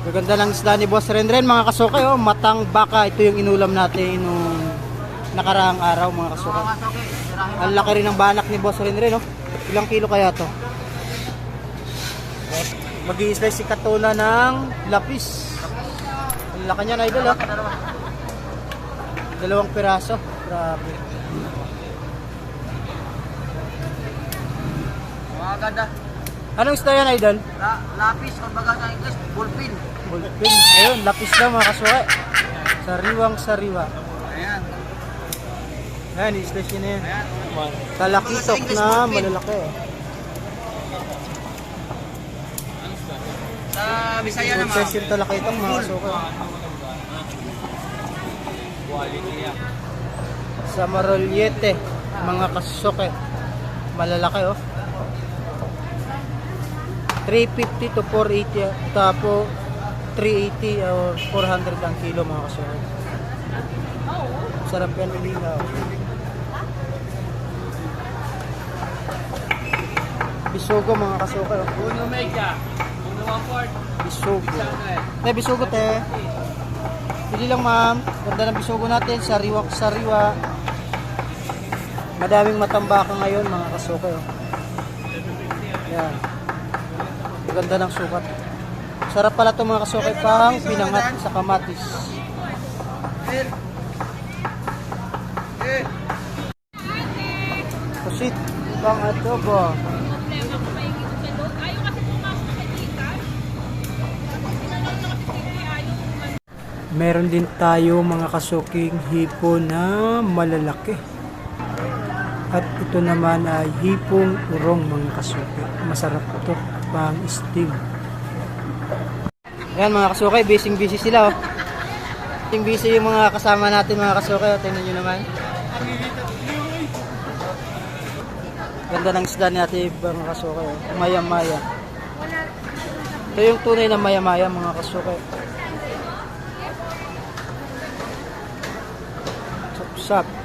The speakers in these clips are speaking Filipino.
Ganda ng isda ni Boss Renren mga kasukay oh, matang baka. Ito yung inulam natin nung nakaraang araw mga kasukay. Ang laki rin ng banak ni Boss Renren oh. Ilang kilo kaya to? mag slice si Katuna ng lapis. Ang laki niya na idol oh. Dalawang piraso. Grabe. Mga ganda. Anong isda yan idol? La, lapis, kung baga sa English, bullpin. Bulpin. Ayun, lapis daw mga kasukay. Sariwang sariwa. Ayan. Ayan, i-slice yun na yan. Ayan. Talakitok na malalaki. oh. Sa Bisaya naman. Princess yung talakitok mga kasuka. Sa Marollete, mga kasuke. Malalaki oh. 350 to 480 ah. tapo 380 or 400 ang kilo mga kasuke. Sarap yan ulingaw. Bisugo mga kasuke. oh. Uno mega. Uno one fourth. Bisugo. Eh, bisugo te. Pili lang ma'am. Ganda ng bisugo natin. Sariwa sariwa. Madaming matambaka ngayon mga kasuke. Oh. Yan. Ang Ganda ng sukat. Sarap pala ito mga kasuke pang pinangat sa kamatis. Kusit. Pang adobo. Meron din tayo mga kasuking hipon na malalaki. At ito naman ay hipong urong mga kasuki. Masarap ito pang steam. Ayan mga kasuki, busy busy sila oh. Busy busy yung mga kasama natin mga kasuki. Oh. Tingnan nyo naman. Ganda ng isda natin mga kasuki. Oh. Maya maya. Ito yung tunay na maya maya mga kasuki. Sapsap.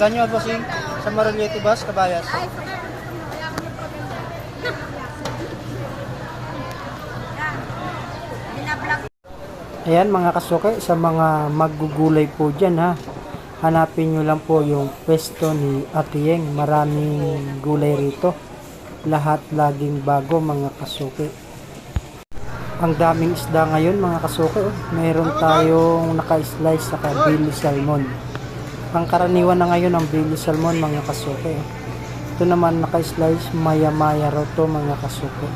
Isda nyo, bossing, sa Marollete Bus, Kabayas. Ayan mga kasuke, sa mga maggugulay po dyan ha. Hanapin nyo lang po yung pwesto ni Ate Yeng. Maraming gulay rito. Lahat laging bago mga kasuke. Ang daming isda ngayon mga kasuke. Oh. Meron tayong naka-slice sa kabili salmon. Ang karaniwan na ngayon ang bili salmon mga kasuke. Ito naman naka-slice maya-maya raw to mga kasuke.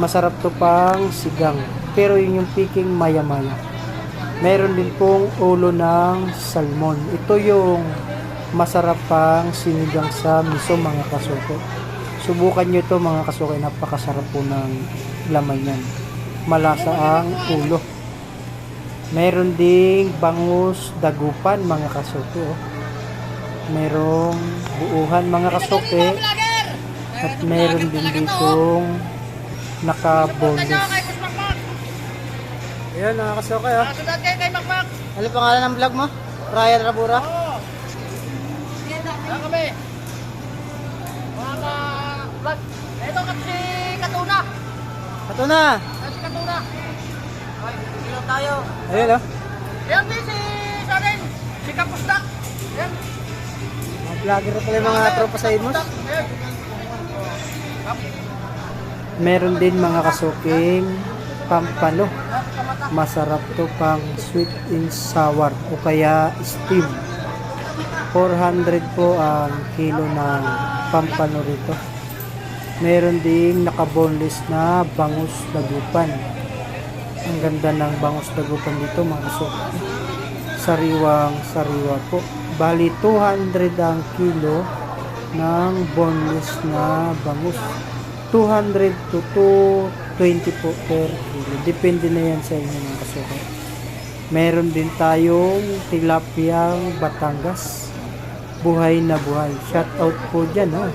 Masarap to pang sigang. Pero yun yung picking maya-maya. Meron din pong ulo ng salmon. Ito yung masarap pang sinigang sa miso mga kasuke. Subukan nyo to mga kasuke. Napakasarap po ng laman yan. Malasa ang ulo. Meron ding bangus dagupan mga kasuke. Oh. Merong buuhan mga kasuke. At meron din ditong naka-boneless. Ayan mga kasuke. Oh. Ano pangalan ng vlog mo? Ryan Rabura? Oo. Yan kami. Mga ka-vlog. Ito kasi Katuna. Ito na! Kasi Katuna. Kilo tayo. Ayun oh. Yan din si sa atin. Si Kapusdak. Yan. Mga vlogger pala yung mga tropa sa Imos. Meron din mga kasuking pampano. Masarap to pang sweet and sour o kaya steam. 400 po ang kilo ng pampano rito. Meron ding naka-boneless na bangus dagupan. Ang ganda ng bangus dagupan dito mga kasuking. Sariwang sariwa po. Bali 200 ang kilo ng boneless na bangus. 200 to 220 po per kilo. Depende na yan sa inyo mga kasuka. Meron din tayong tilapiyang Batangas. Buhay na buhay. Shout out po dyan ha.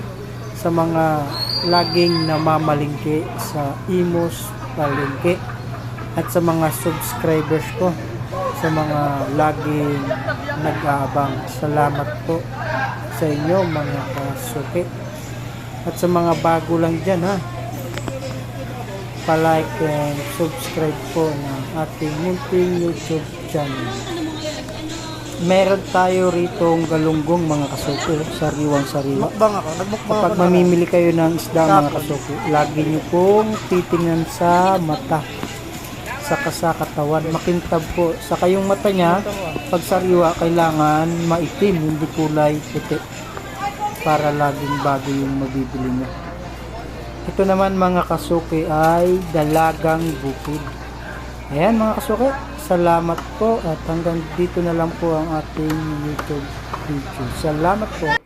Sa mga laging namamalingke sa Imos Palengke. At sa mga subscribers ko. sa mga laging nag-aabang. Salamat po sa inyo mga kasuki. At sa mga bago lang dyan ha, palike and subscribe po ng ating munting YouTube channel. Meron tayo rito galunggong mga kasuki, sariwang sariwa. Mukbang ako. Nagmukbang Kapag ako. mamimili kayo ng isda mga kasuki, lagi nyo pong titingnan sa mata saka sa katawan, makintab po. Saka yung mata niya, pag sariwa, kailangan maitim, hindi kulay puti para laging bago yung mabibili nyo. Ito naman mga kasuki ay dalagang bukid. Ayan mga kasuki, salamat po at hanggang dito na lang po ang ating YouTube video. Salamat po.